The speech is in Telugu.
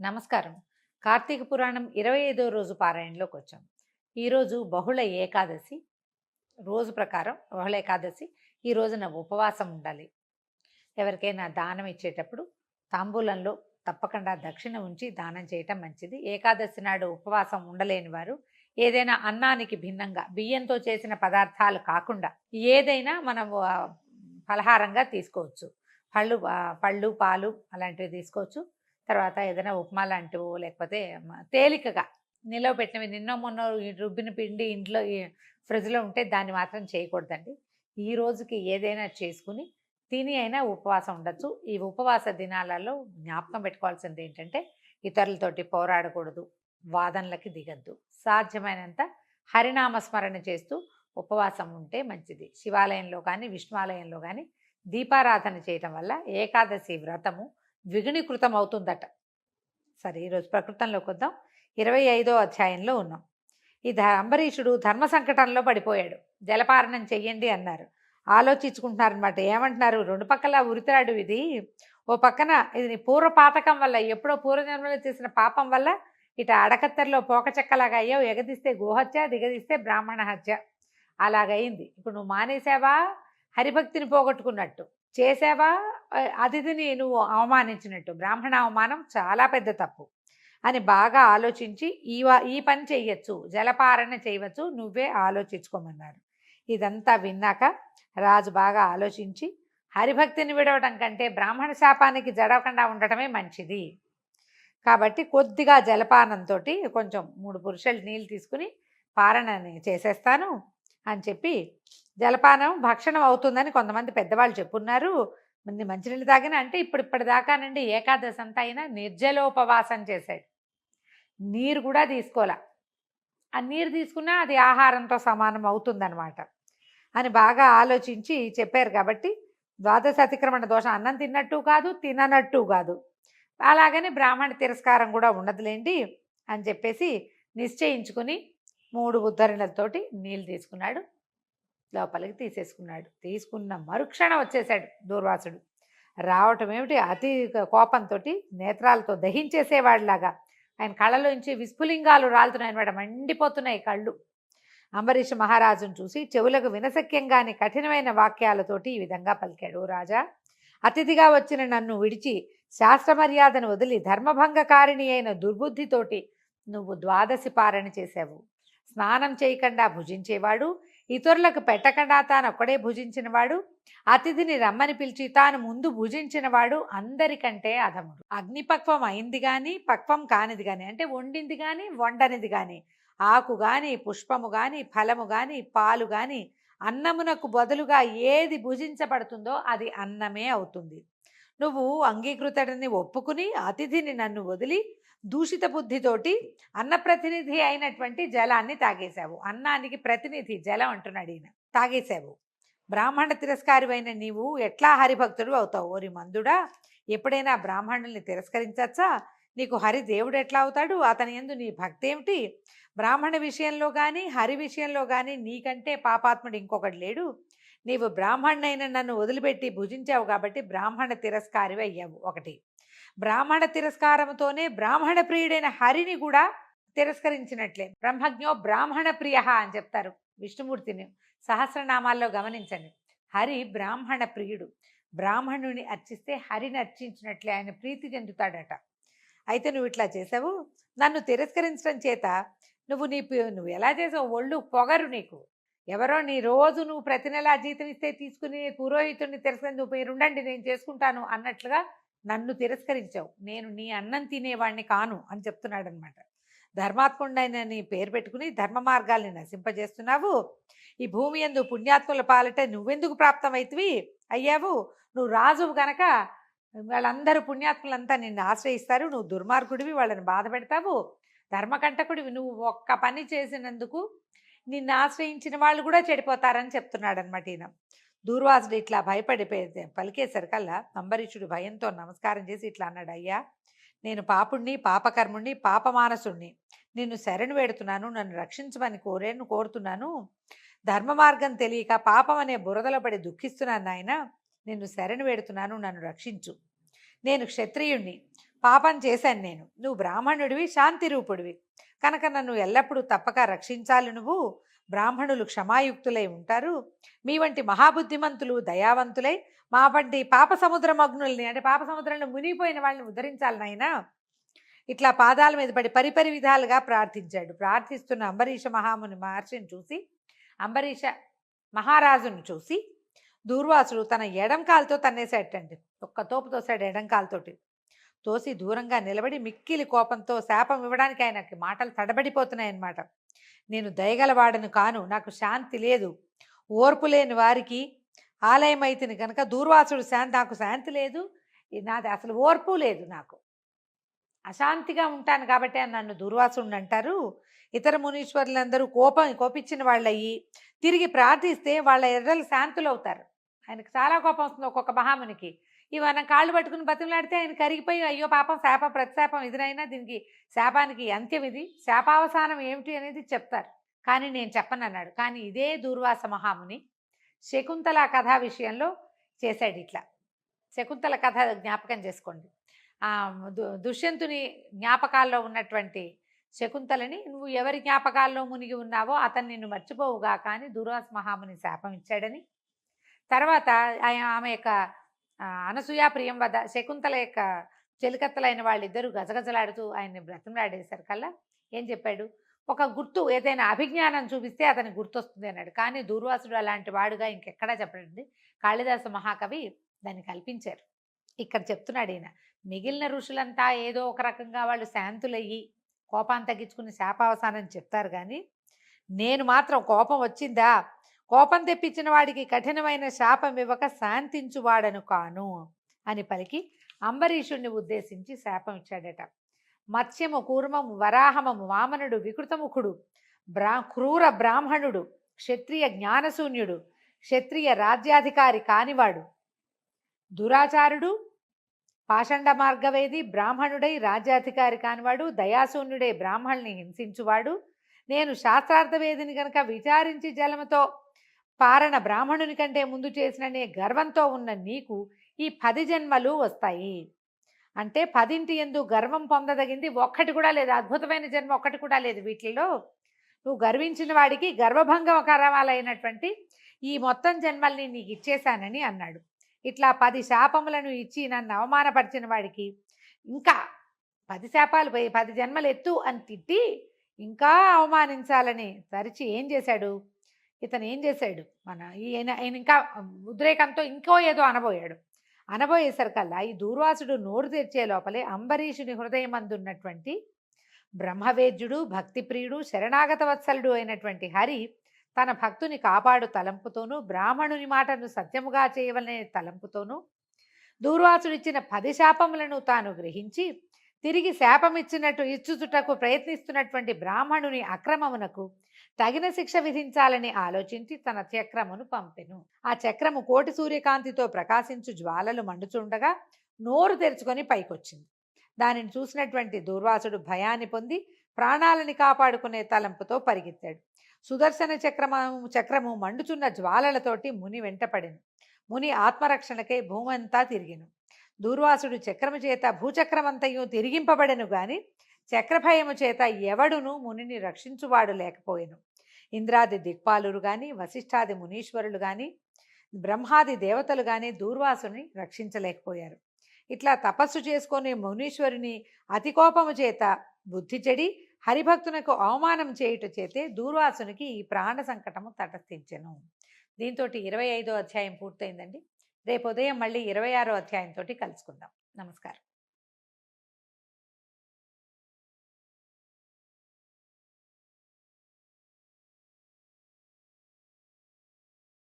నమస్కారం. కార్తీక పురాణం ఇరవై ఐదో రోజు పారాయణలోకి వచ్చాం. ఈరోజు బహుళ ఏకాదశి రోజు ప్రకారం బహుళ ఏకాదశి ఈ రోజున ఉపవాసం ఉండాలి. ఎవరికైనా దానం ఇచ్చేటప్పుడు తాంబూలంలో తప్పకుండా దక్షిణ ఉంచి దానం చేయటం మంచిది. ఏకాదశి నాడు ఉపవాసం ఉండలేని వారు ఏదైనా అన్నానికి భిన్నంగా బియ్యంతో చేసిన పదార్థాలు కాకుండా ఏదైనా మనం ఫలహారంగా తీసుకోవచ్చు. పళ్ళు పళ్ళు పాలు అలాంటివి తీసుకోవచ్చు. తర్వాత ఏదైనా ఉప్మా లాంటివో లేకపోతే తేలికగా నిలవ పెట్టినవి నిన్న మొన్న ఈ రుబ్బిన పిండి ఇంట్లో ఫ్రిడ్జ్లో ఉంటే దాన్ని మాత్రం చేయకూడదండి. ఈ రోజుకి ఏదైనా చేసుకుని తిని అయినా ఉపవాసం ఉండొచ్చు. ఈ ఉపవాస దినాలలో జ్ఞాపకం పెట్టుకోవాల్సింది ఏంటంటే ఇతరులతోటి పోరాడకూడదు వాదనలకి దిగద్దు. సాధ్యమైనంత హరినామస్మరణ చేస్తూ ఉపవాసం ఉంటే మంచిది. శివాలయంలో కానీ విష్ణువాలయంలో కానీ దీపారాధన చేయటం వల్ల ఏకాదశి వ్రతము విఘునీకృతం అవుతుందట. సరే ఈరోజు ప్రకృతంలోకి వద్దాం ఇరవై ఐదో అధ్యాయంలో ఉన్నాం. ఈ అంబరీషుడు ధర్మ సంకటంలో పడిపోయాడు. జలపారణం చెయ్యండి అన్నారు. ఆలోచించుకుంటున్నారనమాట ఏమంటున్నారు? రెండు పక్కల ఉరితిరాడు ఇది. ఓ పక్కన ఇది నీ పూర్వపాతకం వల్ల ఎప్పుడో పూర్వజన్మలో చేసిన పాపం వల్ల ఇట అడకత్తెరలో పోక చెక్కలాగా అయ్యావు. ఎగదీస్తే గోహత్య దిగదీస్తే బ్రాహ్మణ హత్య. అలాగైంది ఇప్పుడు నువ్వు మానేసావా హరిభక్తిని పోగొట్టుకున్నట్టు. చేసావా అతిథిని నువ్వు అవమానించినట్టు. బ్రాహ్మణ అవమానం చాలా పెద్ద తప్పు అని బాగా ఆలోచించి ఈ ఈ పని చేయొచ్చు జలపారణ చేయవచ్చు నువ్వే ఆలోచించుకోమన్నారు. ఇదంతా విన్నాక రాజు బాగా ఆలోచించి హరిభక్తిని విడవటం కంటే బ్రాహ్మణ శాపానికి జడవకుండా ఉండటమే మంచిది. కాబట్టి కొద్దిగా జలపానంతో కొంచెం మూడు పురుషులు నీళ్ళు తీసుకుని పారణని చేసేస్తాను అని చెప్పి జలపానం భక్షణం అవుతుందని కొంతమంది పెద్దవాళ్ళు చెప్పున్నారు. మంది మంచినీళ్ళు తాగిన. అంటే ఇప్పుడు ఇప్పటిదాకానండి ఏకాదశి అంతా అయినా నిర్జలోపవాసం చేశాడు. నీరు కూడా తీసుకోలే. ఆ నీరు తీసుకున్నా అది ఆహారంతో సమానం అవుతుందన్నమాట. అని బాగా ఆలోచించి చెప్పారు కాబట్టి ద్వాదశ అతిక్రమణ దోషం అన్నం తిన్నట్టు కాదు తిననట్టు కాదు. అలాగని బ్రాహ్మణ తిరస్కారం కూడా ఉండదులేండి అని చెప్పేసి నిశ్చయించుకుని మూడు ఉద్ధరణలతోటి నీళ్ళు తీసుకున్నాడు. లోపలికి తీసేసుకున్నాడు. తీసుకున్న మరుక్షణం వచ్చేసాడు దూర్వాసుడు. రావటం ఏమిటి అతి కోపంతో నేత్రాలతో దహించేసేవాడిలాగా. ఆయన కళ్ళలోంచి విస్ఫులింగాలు రాలుతున్నాయి అనమాట మండిపోతున్నాయి కళ్ళు. అంబరీష్ మహారాజును చూసి చెవులకు వినసక్యంగాని కఠినమైన వాక్యాలతోటి ఈ విధంగా పలికాడు. "ఓ రాజా అతిథిగా వచ్చిన నన్ను విడిచి శాస్త్ర మర్యాదను వదిలి ధర్మభంగకారిణి అయిన దుర్బుద్ధితోటి నువ్వు ద్వాదశి పారణ చేశావు. స్నానం చేయకుండా భుజించేవాడు ఇతరులకు పెట్టకుండా తాను ఒక్కడే భుజించినవాడు అతిథిని రమ్మని పిలిచి తాను ముందు భుజించినవాడు అందరికంటే అధముడు. అగ్నిపక్వం అయింది కానీ పక్వం కానిది కానీ అంటే వండింది కానీ వండనిది కానీ ఆకు కానీ పుష్పము కానీ ఫలము కానీ పాలు కానీ అన్నమునకు బదులుగా ఏది భుజించబడుతుందో అది అన్నమే అవుతుంది. నువ్వు అంగీకృతుడిని ఒప్పుకుని అతిథిని నన్ను వదిలి దూషిత బుద్ధితోటి అన్న ప్రతినిధి అయినటువంటి జలాన్ని తాగేశావు. అన్నానికి ప్రతినిధి జలం అంటున్నాడు ఈయన. తాగేశావు. బ్రాహ్మణ తిరస్కారివైన నీవు ఎట్లా హరిభక్తుడు అవుతావు? ఓరి మందుడా ఎప్పుడైనా బ్రాహ్మణుల్ని తిరస్కరించచ్చా? నీకు హరి దేవుడు ఎట్లా అవుతాడు? అతని ఎందు నీ భక్తి ఏమిటి? బ్రాహ్మణ విషయంలో కానీ హరి విషయంలో కానీ నీకంటే పాపాత్ముడు ఇంకొకటి లేడు. నీవు బ్రాహ్మణునైన నన్ను వదిలిపెట్టి భుజించావు కాబట్టి బ్రాహ్మణ తిరస్కారివి అయ్యావు ఒకటి. బ్రాహ్మణ తిరస్కారంతోనే బ్రాహ్మణ ప్రియుడైన హరిని కూడా తిరస్కరించినట్లే. బ్రహ్మజ్ఞో బ్రాహ్మణ ప్రియ అని చెప్తారు విష్ణుమూర్తిని. సహస్రనామాల్లో గమనించండి. హరి బ్రాహ్మణ ప్రియుడు. బ్రాహ్మణుని అర్చిస్తే హరిని అర్చించినట్లే ఆయన ప్రీతి చెందుతాడట. అయితే నువ్వు ఇట్లా చేసావు? నన్ను తిరస్కరించడం చేత నువ్వు నీ నువ్వు ఎలా చేసావు? ఒళ్ళు పొగరు నీకు. ఎవరో నీ రోజు నువ్వు ప్రతి నెలా జీతం ఇస్తే తీసుకుని పురోహితుడిని తిరస్కరించి నువ్వు ఉండండి నేను చేసుకుంటాను అన్నట్లుగా నన్ను తిరస్కరించావు నేను నీ అన్నం తినేవాడిని కాను అని చెప్తున్నాడు అనమాట ధర్మాత్ముడైనని పేరు పెట్టుకుని ధర్మ మార్గాల్ని నశింపజేస్తున్నావు. ఈ భూమి ఎందు పుణ్యాత్ముల పాలట నువ్వెందుకు ప్రాప్తమైతివి? అయ్యావు. నువ్వు రాజువు గనక వాళ్ళందరూ పుణ్యాత్ములంతా నిన్ను ఆశ్రయిస్తారు. నువ్వు దుర్మార్గుడివి వాళ్ళని బాధ పెడతావు. ధర్మకంటకుడివి. నువ్వు ఒక్క పని చేసినందుకు నిన్ను ఆశ్రయించిన వాళ్ళు కూడా చెడిపోతారని చెప్తున్నాడు అనమాట ఈయన. దూర్వాసుడు ఇట్లా భయపడి పలికేసరికల్లా అంబరీషుడు భయంతో నమస్కారం చేసి ఇట్లా అన్నాడు అయ్యా నేను పాపుణ్ణి పాపకర్ముణ్ణి పాపమానసుణ్ణి. నిన్ను శరణు వేడుతున్నాను నన్ను రక్షించమని కోరేను కోరుతున్నాను. ధర్మ మార్గం తెలియక పాపం అనే బురదలో పడి దుఃఖిస్తున్నాను నాయన. నిన్ను శరణు వేడుతున్నాను నన్ను రక్షించు. నేను క్షత్రియుణ్ణి. పాపం చేశాను నేను. నువ్వు బ్రాహ్మణుడివి శాంతి రూపుడివి కనుక నన్ను ఎల్లప్పుడూ తప్పక రక్షించాలి నువ్వు. బ్రాహ్మణులు క్షమాయుక్తులై ఉంటారు. మీ వంటి మహాబుద్ధిమంతులు దయావంతులై మా వంటి పాప సముద్రమగ్నుల్ని అంటే పాప సముద్రంలో మునిగిపోయిన వాళ్ళని ఉద్ధరించాలి నాయన. ఇట్లా పాదాల మీద పడి పరిపరి విధాలుగా ప్రార్థించాడు. ప్రార్థిస్తున్న అంబరీష మహాముని మహర్షిని చూసి అంబరీష మహారాజును చూసి దూర్వాసుడు తన ఎడం కాలుతో తన్నేసేటండి ఒక్క తోపు తోసాడు ఎడం కాలుతోటి తోసి దూరంగా నిలబడి మిక్కిలి కోపంతో శాపం ఇవ్వడానికి ఆయనకి మాటలు తడబడిపోతున్నాయి అన్నమాట నేను దయగలవాడను కాను నాకు శాంతి లేదు. ఓర్పు లేని వారికి ఆలయం ఆలయమైతిని కనుక దూర్వాసుడు శాంతి నాకు శాంతి లేదు. నాది అసలు ఓర్పు లేదు నాకు. అశాంతిగా ఉంటాను కాబట్టి అని నన్ను దూర్వాసుడు అంటారు. ఇతర మునీశ్వరులందరూ కోపం కోపించిన వాళ్ళయ్యి తిరిగి ప్రార్థిస్తే వాళ్ళ ఎర్రలు శాంతులు అవుతారు ఆయనకు చాలా కోపం వస్తుంది ఒక్కొక్క మహామునికి. ఇవన్న కాళ్ళు పట్టుకుని బతిమలాడితే ఆయన కరిగిపోయి అయ్యో పాపం శాపం ప్రతిశాపం ఇదినైనా దీనికి శాపానికి అంత్యం ఇది. శాపావసానం ఏమిటి అనేది చెప్తారు. కానీ నేను చెప్పను అన్నాడు కానీ ఇదే దూర్వాస మహాముని శకుంతల కథ విషయంలో చేశాడు ఇట్లా. శకుంతల కథ జ్ఞాపకం చేసుకోండి. దు- దుష్యంతుని జ్ఞాపకాల్లో ఉన్నటువంటి శకుంతలని నువ్వు ఎవరి జ్ఞాపకాల్లో మునిగి ఉన్నావో అతన్ని నిన్ను మర్చిపోవుగా కానీ దూర్వాస మహాముని శాపం ఇచ్చాడని. తర్వాత ఆయ- ఆమె యొక్క అనసూయ ప్రియం వద్ద శకుంతల యొక్క చెలికత్తలైన వాళ్ళిద్దరూ గజగజలాడుతూ ఆయన్ని బ్రతంలాడేశారు కల్లా. ఏం చెప్పాడు? ఒక గుర్తు ఏదైనా అభిజ్ఞానం చూపిస్తే అతని గుర్తొస్తుంది అన్నాడు. కానీ దూర్వాసుడు అలాంటి వాడుగా ఇంకెక్కడా చెప్పడండి. కాళిదాస మహాకవి దాన్ని కల్పించారు. ఇక్కడ చెప్తున్నాడు ఈయన మిగిలిన ఋషులంతా ఏదో ఒక రకంగా వాళ్ళు శాంతులయ్యి కోపాన్ని తగ్గించుకుని శాపావసానం చెప్తారు కానీ నేను మాత్రం కోపం వచ్చిందా? కోపం తెప్పించిన వాడికి కఠినమైన శాపం ఇవ్వక శాంతించువాడను కాను అని పలికి అంబరీషుణ్ణి ఉద్దేశించి శాపం ఇచ్చాడట. మత్స్యము కూర్మము వరాహమము వామనుడు వికృతముఖుడు బ్రా క్రూర బ్రాహ్మణుడు క్షత్రియ జ్ఞానశూన్యుడు క్షత్రియ రాజ్యాధికారి కానివాడు. దురాచారుడు పాషండ మార్గవేది బ్రాహ్మణుడై రాజ్యాధికారి కానివాడు దయాశూన్యుడే బ్రాహ్మణ్ణి హింసించువాడు. నేను శాస్త్రార్థవేదిని కనుక విచారించి జలముతో పారణ బ్రాహ్మణుని కంటే ముందు చేసిననే గర్వంతో ఉన్న నీకు ఈ పది జన్మలు వస్తాయి. అంటే పదింటి ఎందు గర్వం పొందదగింది ఒక్కటి కూడా లేదు. అద్భుతమైన జన్మ ఒక్కటి కూడా లేదు వీటిల్లో. నువ్వు గర్వించిన వాడికి గర్వభంగకరమాలైనటువంటి ఈ మొత్తం జన్మల్ని నీకు ఇచ్చేశానని అన్నాడు. ఇట్లా పది శాపములను ఇచ్చి నన్ను అవమానపరిచిన వాడికి ఇంకా పది శాపాలు పోయి పది జన్మలు ఎత్తు అని తిట్టి ఇంకా అవమానించాలని తరిచి ఏం చేశాడు? ఇతను ఏం చేశాడు? మన ఈయన ఆయన ఇంకా ఉద్రేకంతో ఇంకో ఏదో అనబోయాడు. అనబోయేసరికల్లా ఈ దూర్వాసుడు నోరు తెరిచే లోపలే అంబరీషుని హృదయమందున్నటువంటి బ్రహ్మవేద్యుడు భక్తిప్రియుడు శరణాగత వత్సలుడు అయినటువంటి హరి తన భక్తుని కాపాడు తలంపుతోనూ బ్రాహ్మణుని మాటను సత్యముగా చేయవలనే తలంపుతోనూ దూర్వాసుడిచ్చిన పది శాపములను తాను గ్రహించి తిరిగి శాపమిచ్చినట్టు ఇచ్చుచుటకు ప్రయత్నిస్తున్నటువంటి బ్రాహ్మణుని అక్రమమునకు తగిన శిక్ష విధించాలని ఆలోచించి తన చక్రమును పంపెను. ఆ చక్రము కోటి సూర్యకాంతితో ప్రకాశించు జ్వాలలు మండుచుండగా నోరు తెరుచుకొని పైకొచ్చింది. దానిని చూసినటువంటి దూర్వాసుడు భయాన్ని పొంది ప్రాణాలని కాపాడుకునే తలంపుతో పరిగెత్తాడు. సుదర్శన చక్రము చక్రము మండుచున్న జ్వాలలతోటి ముని వెంటపడెను. ముని ఆత్మరక్షణకై భూమంతా తిరిగిను. దూర్వాసుడు చక్రము చేత భూచక్రమంతయు తిరిగింపబడెను గాని చక్రభయము చేత ఎవడును మునిని రక్షించువాడు లేకపోయెను. ఇంద్రాది దిక్పాలురు గాని వశిష్ఠాది మునీశ్వరులు గాని బ్రహ్మాది దేవతలు గాని దూర్వాసుని రక్షించలేకపోయారు. ఇట్లా తపస్సు చేసుకునే మునీశ్వరుని అతి కోపము చేత బుద్ధి చెడి హరిభక్తునకు అవమానం చేయుట చేతే దూర్వాసునికి ఈ ప్రాణ సంకటము తటస్థించెను. దీంతో ఇరవై ఐదో అధ్యాయం పూర్తయిందండి. రేపు ఉదయం మళ్ళీ ఇరవై ఆరో అధ్యాయంతో కలుసుకుందాం. నమస్కారం.